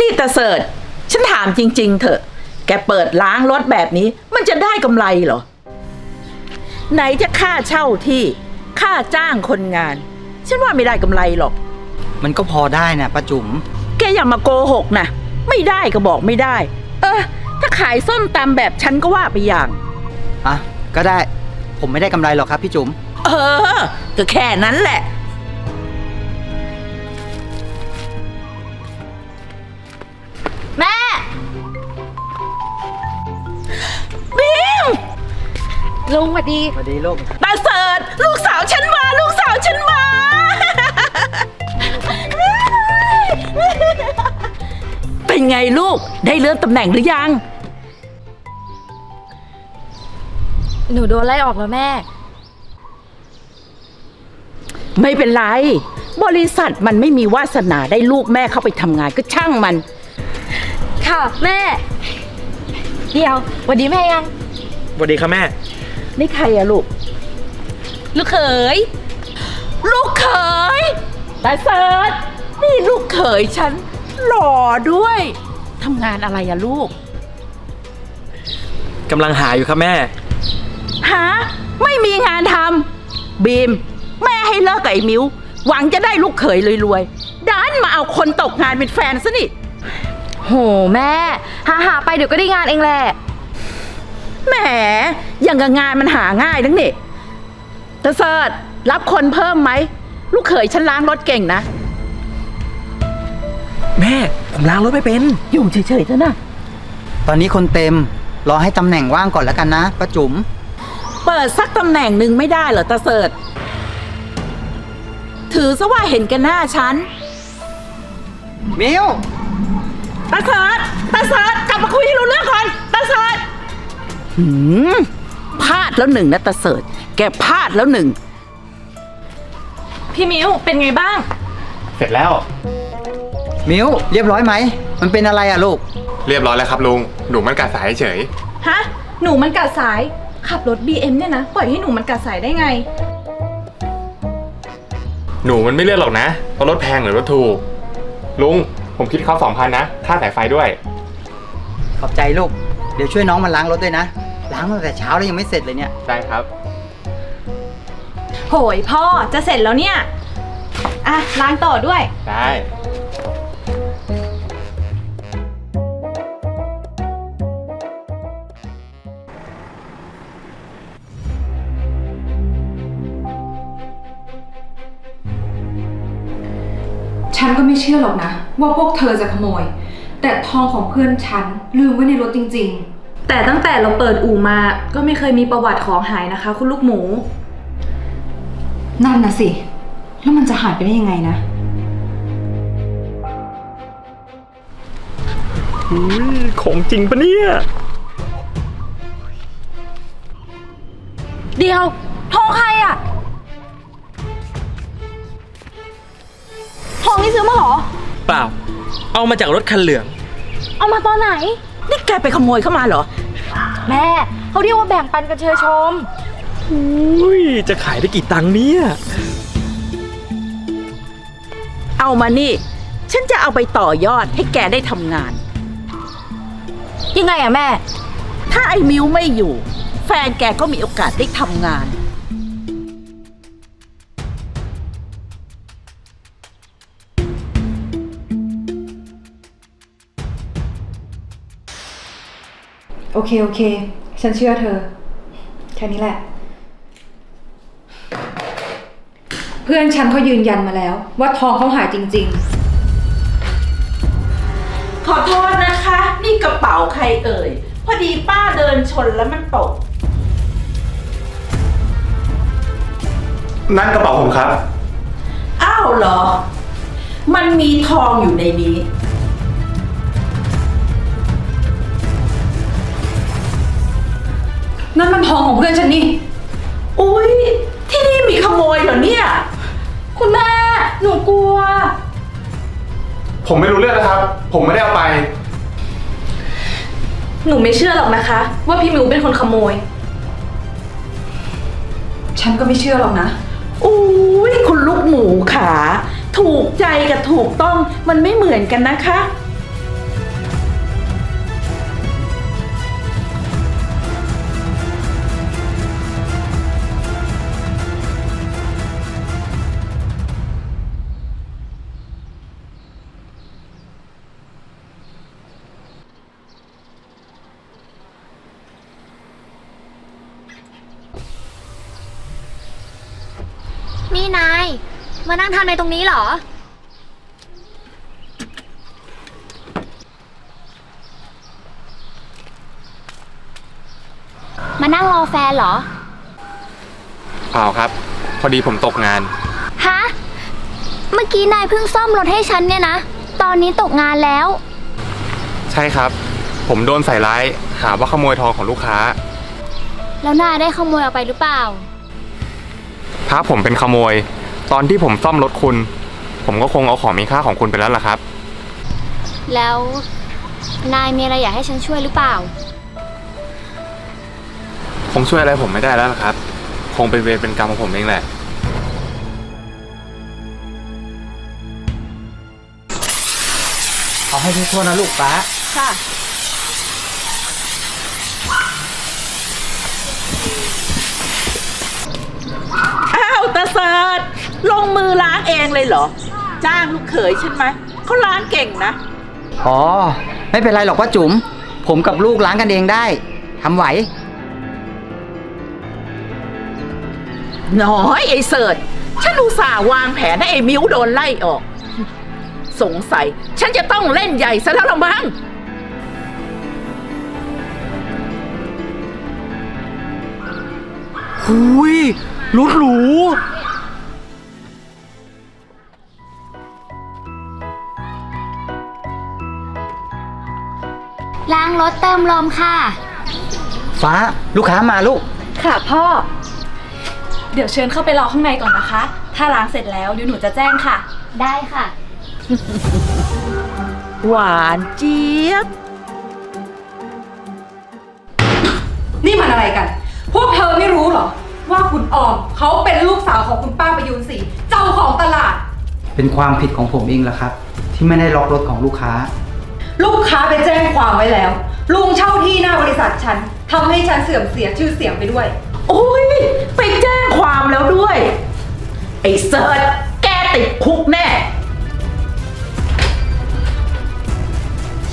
นี่ตาเสิร์ชฉันถามจริง ๆ เถอะ แกเปิดล้างรถแบบนี้ มันจะได้กำไรเหรอ ไหนจะค่าเช่าที่ ค่าจ้างคนงาน ฉันว่าไม่ได้กำไรหรอก มันก็พอได้นะป้าจุ๋มแกอย่ามาโกหกนะ ไม่ได้ก็บอกไม่ได้ เออ ถ้าขายส้มตำแบบฉันก็ว่าไปอย่าง อะก็ได้ ผมไม่ได้กำไรหรอกครับพี่จุ๋ม เออก็แค่นั้นแหละ ลุงสวัสดี สวัสดีลูกตาเสิร์ชลูกสาวฉันมา ลูกสาวฉันมา เป็นไงลูกได้เลื่อนตำแหน่งหรือยัง หนูโดนไล่ออกแล้วแม่ ไม่เป็นไร บริษัทมันไม่มีวาสนาได้ลูกแม่เข้าไปทำงานก็ช่างมัน ค่ะแม่ เดี๋ยวสวัสดีแม่ยัง สวัสดีครับแม่ นี่ใครอะลูก ลูกเขย ลูกเขยตาเสิร์ชนี่ลูกเขยฉันหล่อด้วยทำงานอะไรอะลูก กำลังหาอยู่ครับแม่ หา ไม่มีงานทำบีม แม่ให้เลิกกับไอ้มิว หวังจะได้ลูกเขยรวยๆดันมาเอาคนตกงานเป็นแฟนซะนี่ โหแม่ หาหาไปเดี๋ยวก็ได้งานเองแหละ แหมอย่างกับงานมันหาง่ายนังนี่ตาเสิร์ชรับคนเพิ่มไหม ลูกเขยฉันล้างรถเก่งนะ แม่ ผมล้างรถไม่เป็น อยู่เฉยๆเถอะนะ ตอนนี้คนเต็ม รอให้ตำแหน่งว่างก่อนแล้วกันนะป้าจุ๋ม เปิดสักตำแหน่งหนึ่งไม่ได้เหรอตาเสิร์ชถือซะว่าเห็นกันหน้าฉันมิวตาเสิร์ชตาเสิร์ชกลับมาคุยให้รู้เรื่องก่อนตาเสิร์ช หืมพลาดแล้วหนึ่งนะตาเสิร์ชแกพลาดแล้วหนึ่ง พี่มิวเป็นไงบ้าง เสร็จแล้ว มิวเรียบร้อยไหม มันเป็นอะไรอะลูก เรียบร้อยแล้วครับลุงหนูมันกัดสายเฉย ฮะ หนูมันกัดสาย ขับรถ BM เนี่ยนะ ปล่อยให้หนูมันกัดสายได้ไง หนูมันไม่เลือกหรอกนะว่ารถแพงหรือรถถูก ลุง ผมคิดเขาสองพันนะ ค่าสายไฟด้วย ขอบใจลูก เดี๋ยวช่วยน้องมันล้างรถด้วยนะ ล้างมาตั้งแต่เช้าแล้วยังไม่เสร็จเลยเนี่ย ได้ครับ โหยพ่อจะเสร็จแล้วเนี่ย อะ ล้างต่อด้วย ได้ ฉันก็ไม่เชื่อหรอกนะ ว่าพวกเธอจะขโมย แต่ทองของเพื่อนฉันลืมไว้ในรถจริง แต่ตั้งแต่เราเปิดอู่มาก็ไม่เคยมีประวัติของหายนะคะ คุณลูกหมูๆนั่นนะสิ แล้วมันจะหายไปได้ยังไงนะของจริงปะเนี่ยเดี๋ยว ทองใครอะทองนี่ซื้อมาเหรอ เปล่า เอามาจากรถคันเหลือง เอามาตอนไหน นี่แกไปขโมยเข้ามาเหรอ แม่เขาเรียกว่าแบ่งปันกันเชยชม อุ้ยจะขายได้กี่ตังค์เนี่ย เอามานี่ ฉันจะเอาไปต่อยอดให้แกได้ทำงาน ยังไงอะแม่ ถ้าไอ้มิวไม่อยู่ แฟนแกก็มีโอกาสได้ทำงาน เค โอเค ฉันเชื่อเธอ แค่นี้แหละ เพื่อนฉันเขายืนยันมาแล้ว ว่าทองเขาหายจริงๆขอโทษนะคะ นี่กระเป๋าใครเอ่ย พอดีป้าเดินชนแล้วมันตก นั่นกระเป๋าผมครับ อ้าวเหรอ มันมีทองอยู่ในนี้ นั่นมันทองของเพื่อนฉันนี่ อุ๊ยที่นี่มีขโมยเหรอเนี่ย คุณแม่หนูกลัว ผมไม่รู้เรื่องนะครับ ผมไม่ได้เอาไป หนูไม่เชื่อหรอกนะคะ ว่าพี่มิวเป็นคนขโมย ฉันก็ไม่เชื่อหรอกนะ อุ๊ยคุณลูกหมูขา ถูกใจกับถูกต้องมันไม่เหมือนกันนะคะ มานั่งทำในตรงนี้เหรอ มานั่งรอแฟนเหรอ เปล่าครับ พอดีผมตกงาน ฮะ เมื่อกี้นายเพิ่งซ่อมรถให้ฉันเนี่ยนะ ตอนนี้ตกงานแล้ว ใช่ครับ ผมโดนใส่ร้าย หาว่าขโมยทองของลูกค้า แล้วนายได้ขโมยเอาไปหรือเปล่า ถ้าผมเป็นขโมย ตอนที่ผมซ่อมรถคุณ ผมก็คงเอาของมีค่าของคุณไปแล้วล่ะครับ แล้วนายมีอะไรอยากให้ฉันช่วยหรือเปล่า คงช่วยอะไรผมไม่ได้แล้วล่ะครับ คงเป็นเวรเป็นกรรมของผมเองแหละ เอาให้ทั่วๆนะลูกป้า ค่ะ อ้าวตาเสิร์ต ลงมือล้างเองเลยเหรอ จ้างลูกเขยฉันไหมเขาล้างเก่งนะ อ๋อ ไม่เป็นไรหรอกป้าจุ๋ม ผมกับลูกล้างกันเองได้ทำไหว น้อยไอ้เสิร์ตฉันอุตส่าห์วางแผนให้ไอ้มิ้วโดนไล่ออก สงสัย ฉันจะต้องเล่นใหญ่ซะแล้วละมั้งหุยรถหรู รถเติมลมค่ะ ฟ้าลูกค้ามาลูก ค่ะพ่อ เดี๋ยวเชิญเข้าไปรอข้างในก่อนนะคะ ถ้าล้างเสร็จแล้วเดี๋ยวหนูจะแจ้งค่ะ ได้ค่ะ หวานเจี๊ยบ นี่มันอะไรกัน พวกเธอไม่รู้เหรอ ว่าคุณออมเขาเป็นลูกสาวของคุณป้าประยูนศรีเจ้าของตลาด เป็นความผิดของผมเองแหละครับ ที่ไม่ได้ล็อกรถของลูกค้า ลูกค้าไปแจ้งความไว้แล้ว ลุงเช่าที่หน้าบริษัทฉันทำให้ฉันเสื่อมเสียชื่อเสียงไปด้วย โอ้ยไปแจ้งความแล้วด้วย ไอ้เสิร์ตแกติดคุกแน่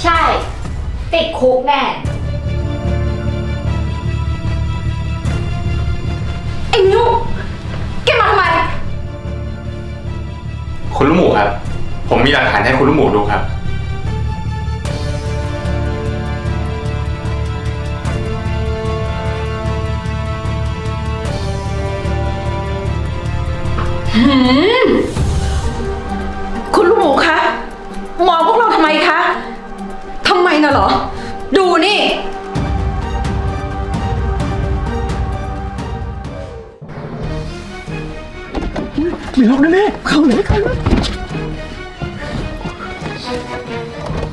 ใช่ ติดคุกแน่ ไอ้นุแกมาทำไม คุณลูกหมูครับ ผมมีหลักฐานให้คุณลูกหมูดูครับ คุณลูกหมูคะ มองพวกเราทำไมคะ ทำไมน่ะเหรอ ดูนี่ มีล็อกแน่ๆเข้าเลยเข้าเลย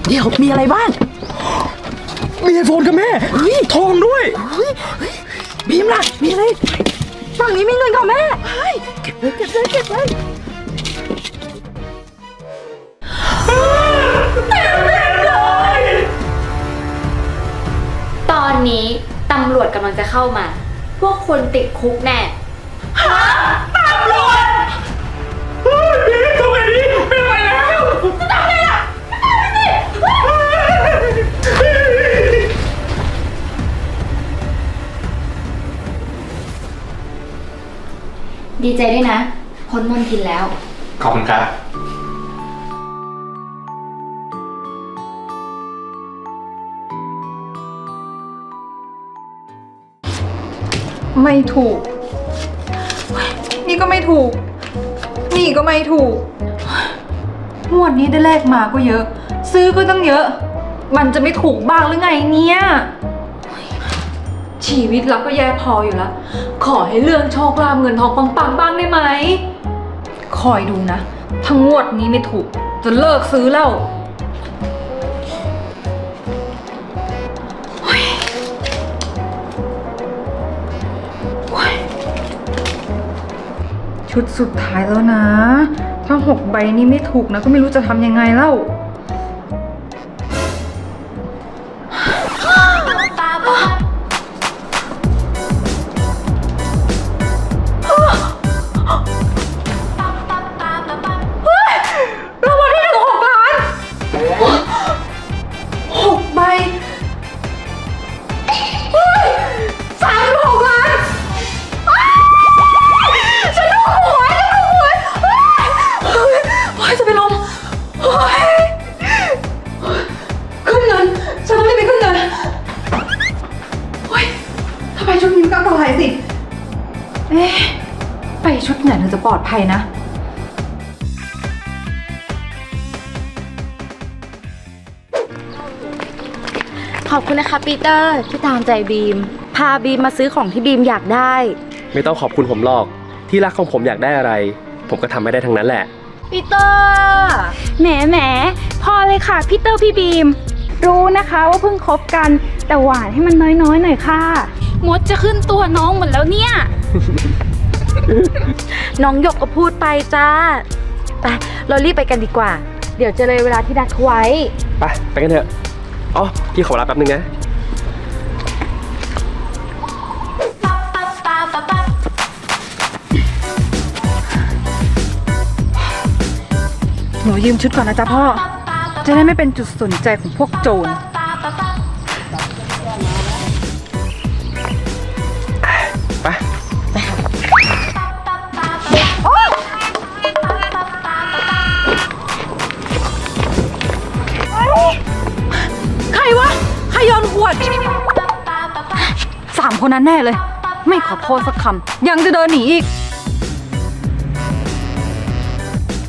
เดี๋ยวมีอะไรบ้าง มีไอโฟนกับแม่ทองด้วยบีมล่ะมีอะไร ฝั่งนี้มีเงินของแม่ เก็บเลยเก็บเลยเก็บเลยตอนนี้ตำรวจกำลังจะเข้ามา พวกคนติดคุกแน่ ดีใจด้วยนะพ้นมนทินแล้ว ขอบคุณครับ ไม่ถูก นี่ก็ไม่ถูก นี่ก็ไม่ถูก งวดนี้ได้เลขมาก็เยอะ ซื้อก็ตั้งเยอะ มันจะไม่ถูกบ้างหรือไงเนี่ย ชีวิตเราก็แย่พออยู่แล้ว ขอให้เรื่องโชคลาภเงินทองปังๆบ้างได้ไหม คอยดูนะถ้างวดนี้ไม่ถูก จะเลิกซื้อแล้วชุดสุดท้ายแล้วนะ ถ้าหกใบนี้ไม่ถูกนะ ก็ไม่รู้จะทำยังไงแล้ว ภัยนะ ขอบคุณนะคะปีเตอร์ที่ตามใจบีม พาบีมมาซื้อของที่บีมอยากได้ ไม่ต้องขอบคุณผมหรอก ที่รักของผมอยากได้อะไร ผมก็ทำให้ได้ทั้งนั้นแหละ ปีเตอร์ แหมแหมพอเลยค่ะพี่เตอร์พี่บีม รู้นะคะว่าเพิ่งคบกันแต่หวานให้มันน้อยๆหน่อยค่ะ มดจะขึ้นตัวน้องหมดแล้วเนี่ย น้องหยกก็พูดไปจ้า ไป เรารีบไปกันดีกว่า เดี๋ยวจะเลยเวลาที่นัดเขาไว้ ไป ไปกันเถอะอ๋อพี่ขอรับแป๊บนึงนะ หนูยืมชุดก่อนนะจ๊ะพ่อ จะได้ไม่เป็นจุดสนใจของพวกโจร คนนั้นแน่เลย ไม่ขอโทษสักคำยังจะเดินหนีอีก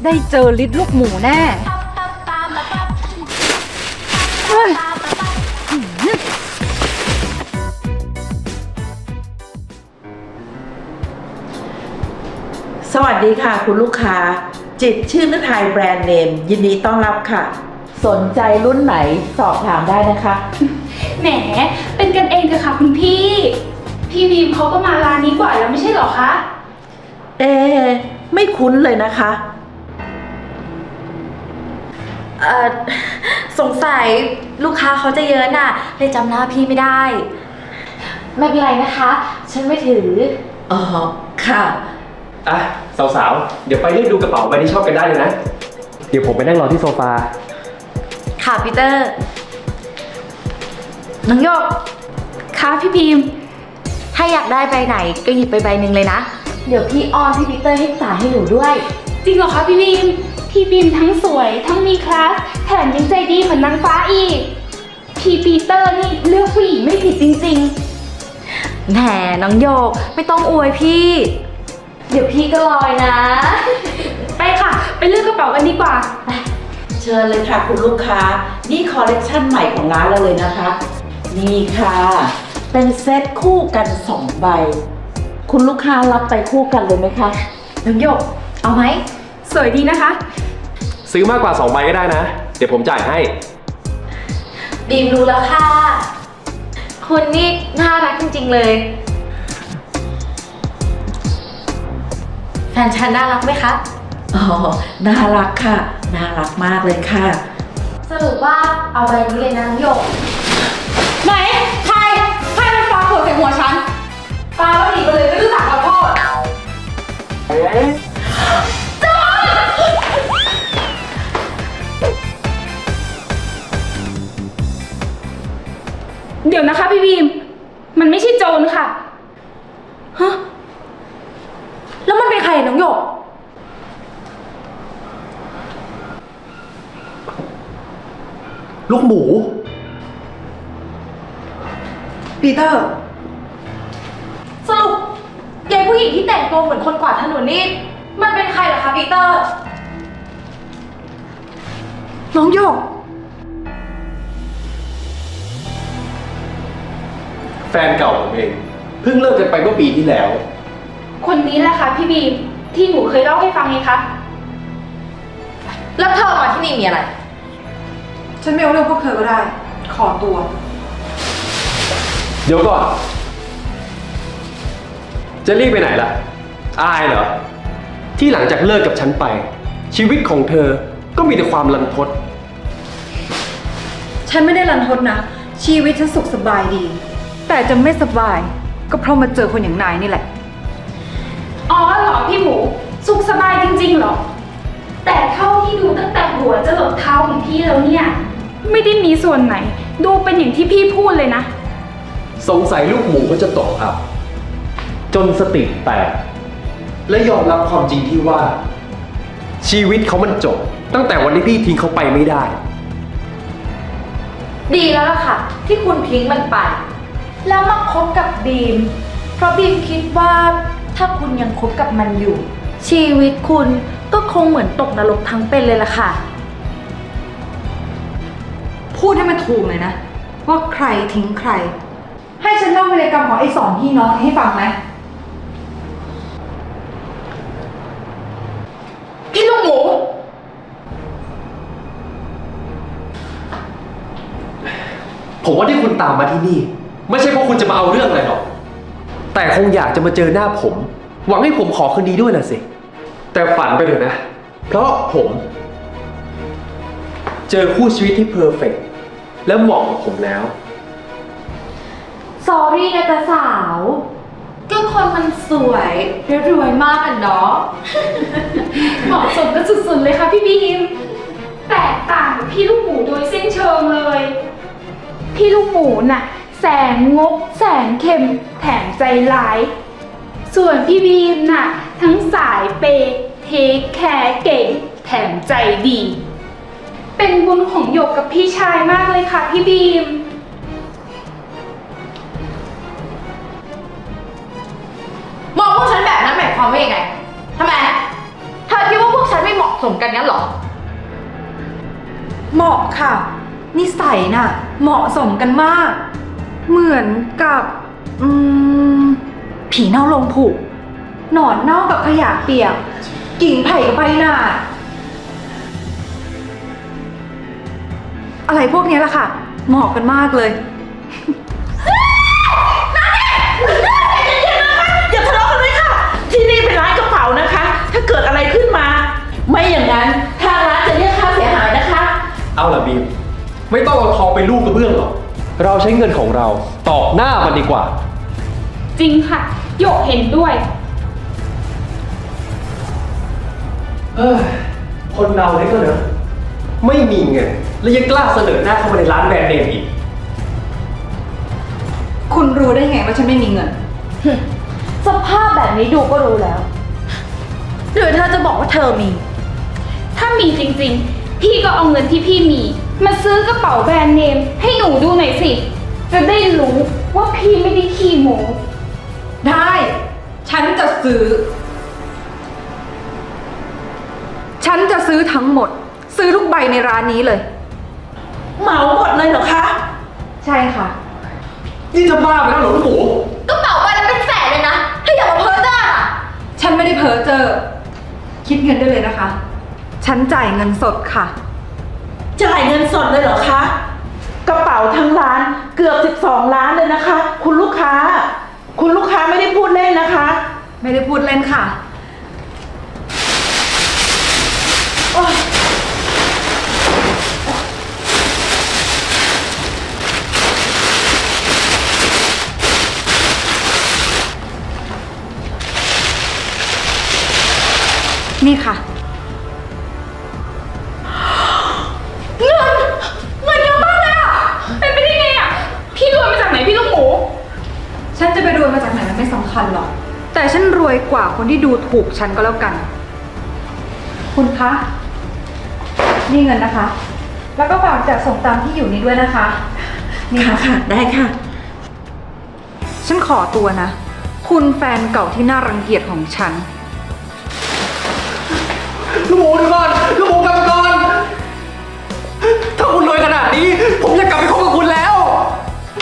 ได้เจอลิดลูกหมูแน่เฮ้ยสวัสดีค่ะคุณลูกค้า จิตรชื่อนึกไทยแบรนด์เนม ยินดีต้อนรับค่ะ สนใจรุ่นไหนสอบถามได้นะคะ แหม เป็นกันเองเถอะค่ะคุณพี่ พี่บีมเขาก็มาร้านนี้บ่อยแล้วไม่ใช่เหรอคะ เอ๊ะไม่คุ้นเลยนะคะเอ่อสงสัยลูกค้าเขาจะเยอะน่ะเลยจำหน้าพี่ไม่ได้ ไม่เป็นไรนะคะ ฉันไม่ถือ อ๋อค่ะ อะสาวๆ เดี๋ยวไปเลือกดูกระเป๋าใบที่ชอบกันได้เลยนะ เดี๋ยวผมไปนั่งรอที่โซฟา ค่ะปีเตอร์ น้องโยกคะพี่บีมถ้าอยากได้ใบไหนก็หยิบไปใบหนึ่งเลยนะ เดี๋ยวพี่ออนพี่ปีเตอร์ให้จ่ายให้หนูด้วย จริงเหรอคะพี่บีม พี่บีมทั้งสวยทั้งมีคลาสแถมยังใจดีเหมือนนางฟ้าอีก พี่ปีเตอร์นี่เลือกผู้หญิงไม่ผิดจริงแหมน้องโยกไม่ต้องอวยพี่เดี๋ยวพี่ก็ลอยนะๆไปค่ะ ไปเลือกกระเป๋ากันดีกว่า เชิญเลยค่ะคุณลูกค้า นี่คอลเลกชันใหม่ของร้านเราเลยนะคะ นี่ค่ะ เป็นเซตคู่กันสองใบ คุณลูกค้ารับไปคู่กันเลยไหมคะน้องโยก เอาไหม สวยดีนะคะ ซื้อมากกว่า2ใบก็ได้นะ เดี๋ยวผมจ่ายให้ บีมรู้แล้วค่ะ คุณนี่น่ารักจริงๆเลย แฟนฉันน่ารักไหมคะ อ๋อน่ารักค่ะ น่ารักมากเลยค่ะ สรุปว่าเอาใบนี้เลยนะน้องโยก ไหน ใคร ใครมันปาขวดใส่หัวฉันปาแล้วหนีไปเลยไม่รู้จักขอโทษเดี๋ยวนะคะพี่บีม มันไม่ใช่โจรค่ะ ฮะ แล้วมันเป็นใครน้องโยก ลูกหมู ปีเตอร์ สรุปยายผู้หญิงที่แต่งตัวเหมือนคนกวาดถนนนี่มันเป็นใครเหรอคะปีเตอร์ น้องโยก แฟนเก่าผมเอง เพิ่งเลิกกันไปเมื่อปีที่แล้ว คนนี้แหละค่ะพี่บีมที่หนูเคยเล่าให้ฟังไงคะ แล้วเธอมาที่นี่มีอะไร ฉันไม่เอาเรื่องพวกเธอก็ได้ ขอตัว เดี๋ยวก่อน จะรีบไปไหนล่ะ อายเหรอ ที่หลังจากเลิกกับฉันไป ชีวิตของเธอก็มีแต่ความลันทด ฉันไม่ได้รันทดนะ ชีวิตฉันสุขสบายดี แต่จะไม่สบาย ก็เพราะมาเจอคนอย่างนายนี่แหละ อ๋อเหรอพี่หมู สุขสบายจริงๆเหรอ แต่เท่าที่ดูตั้งแต่หัวจะหลดเท้าของพี่แล้วเนี่ย ไม่ได้มีส่วนไหน ดูเป็นอย่างที่พี่พูดเลยนะ สงสัยลูกหมูเขาจะตกอับ จนสติแตก และยอมรับความจริงที่ว่า ชีวิตเขามันจบ ตั้งแต่วันที่พี่ทิ้งเขาไปไม่ได้ ดีแล้วล่ะค่ะ ที่คุณทิ้งมันไป แล้วมาคบกับบีม เพราะบีมคิดว่าถ้าคุณยังคบกับมันอยู่ ชีวิตคุณก็คงเหมือนตกนรกทั้งเป็นเลยล่ะค่ะ พูดให้มันถูกเลยนะ ว่าใครทิ้งใคร ให้ฉันเล่าวิรกรรมของไอ้สองพี่น้องนี้ให้ฟังไหม พี่ลูกหมู ผมว่าที่คุณตามมาที่นี่ ไม่ใช่เพราะคุณจะมาเอาเรื่องอะไรหรอก แต่คงอยากจะมาเจอหน้าผม หวังให้ผมขอคืนดีด้วยนะสิ แต่ฝันไปเถอะนะ เพราะผม เจอคู่ชีวิตที่เพอร์เฟกต์และเหมาะกับผมแล้ว สอรี่นะจ๊ะสาว ก็คนมันสวยและรวยมากอะเนาะ เหมาะสมกันสุดๆเลยค่ะพี่บีม แตกต่างกับพี่ลูกหมูโดยสิ้นเชิงเลย พี่ลูกหมูน่ะ แสนงก แสนเค็ม แถมใจร้าย ส่วนพี่บีมน่ะ ทั้งสายเปย์เทคแคร์เก่ง แถมใจดี เป็นบุญของหยกกับพี่ชายมากเลยค่ะพี่บีมม ความว่ายังไงทำไม เธอคิดว่าพวกฉันไม่เหมาะสมกันงั้นเหรอ เหมาะค่ะ นิสัยน่ะ เหมาะสมกันมาก เหมือนกับ อืม ผีเน่าลงผุหนอนเน่ากับขยะเปียก กิ่งไผ่กับใบหนาอะไรพวกนี้แหละค่ะ เหมาะกันมากเลย ไม่ต้องเอาทองไปลูกกระเบื้องหรอก เราใช้เงินของเราตอกหน้ามันดีกว่า จริงค่ะหยกเห็นด้วย เอ้ยคนเราเนี่ยก็เนอะไม่มีเงินแล้วยังกล้าเสนอหน้าเข้ามาในร้านแบรนด์เนมอีก คุณรู้ได้ไงว่าฉันไม่มีเงิน สภาพแบบนี้ดูก็รู้แล้ว หรือเธอจะบอกว่าเธอมี ถ้ามีจริงๆ พี่ก็เอาเงินที่พี่มี มาซื้อกระเป๋าแบรนด์เนม ให้หนูดูหน่อยสิ จะได้รู้ว่าพี่ไม่ได้ขี้โม้ได้ ฉันจะซื้อ ฉันจะซื้อทั้งหมด ซื้อทุกใบในร้านนี้เลย เหมาหมดเลยเหรอคะ ใช่ค่ะ นี่จะบ้าไปแล้วเหรอลูกหมูกระเป๋าใบละเป็นแสนเลยนะถ้าอย่ามาเพ้อเจ้าอะฉันไม่ได้เพ้อเจอ คิดเงินได้เลยนะคะ ฉันจ่ายเงินสดค่ะ จ่ายเงินสดเลยเหรอคะ กระเป๋าทั้งร้านเกือบ 12 ล้านเลยนะคะ คุณลูกค้า คุณลูกค้าไม่ได้พูดเล่นนะคะ ไม่ได้พูดเล่นค่ะ ถูกฉันก็แล้วกัน คุณคะ นี่เงินนะคะ แล้วก็ฝากจัดส่งตามที่อยู่นี้ด้วยนะคะ นี่ค่ะค่ะค่ะ ได้ค่ะ ฉันขอตัวนะ คุณแฟนเก่าที่น่ารังเกียจของฉัน ลูกหมูเดี๋ยวก่อนลูกหมูกลับมาก่อนถ้าคุณรวยขนาดนี้ ผมจะกลับไปคบกับคุณแล้ว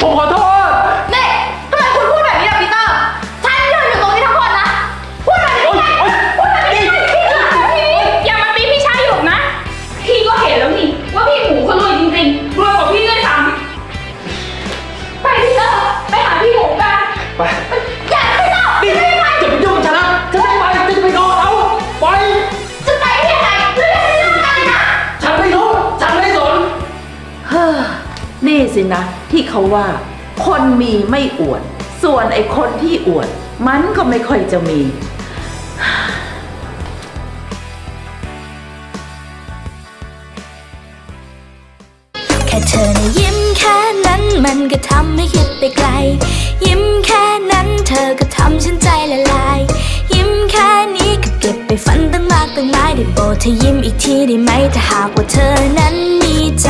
ผมขอโทษ สินะ ที่เขาว่า คนมีไม่อวด ส่วนไอ้คนที่อวด มันก็ไม่ค่อยจะมี แค่เธอนะยิ้มแค่นั้นมันก็ทำให้คิดไปไกล ยิ้มแค่นั้นเธอก็ทำฉันใจละลาย ยิ้มแค่นี้ก็เก็บไปฝันตั้งมากตั้งหลายได้โปรดเธอยิ้มอีกทีได้ไหมถ้าหากว่าเธอนั้นมีใจ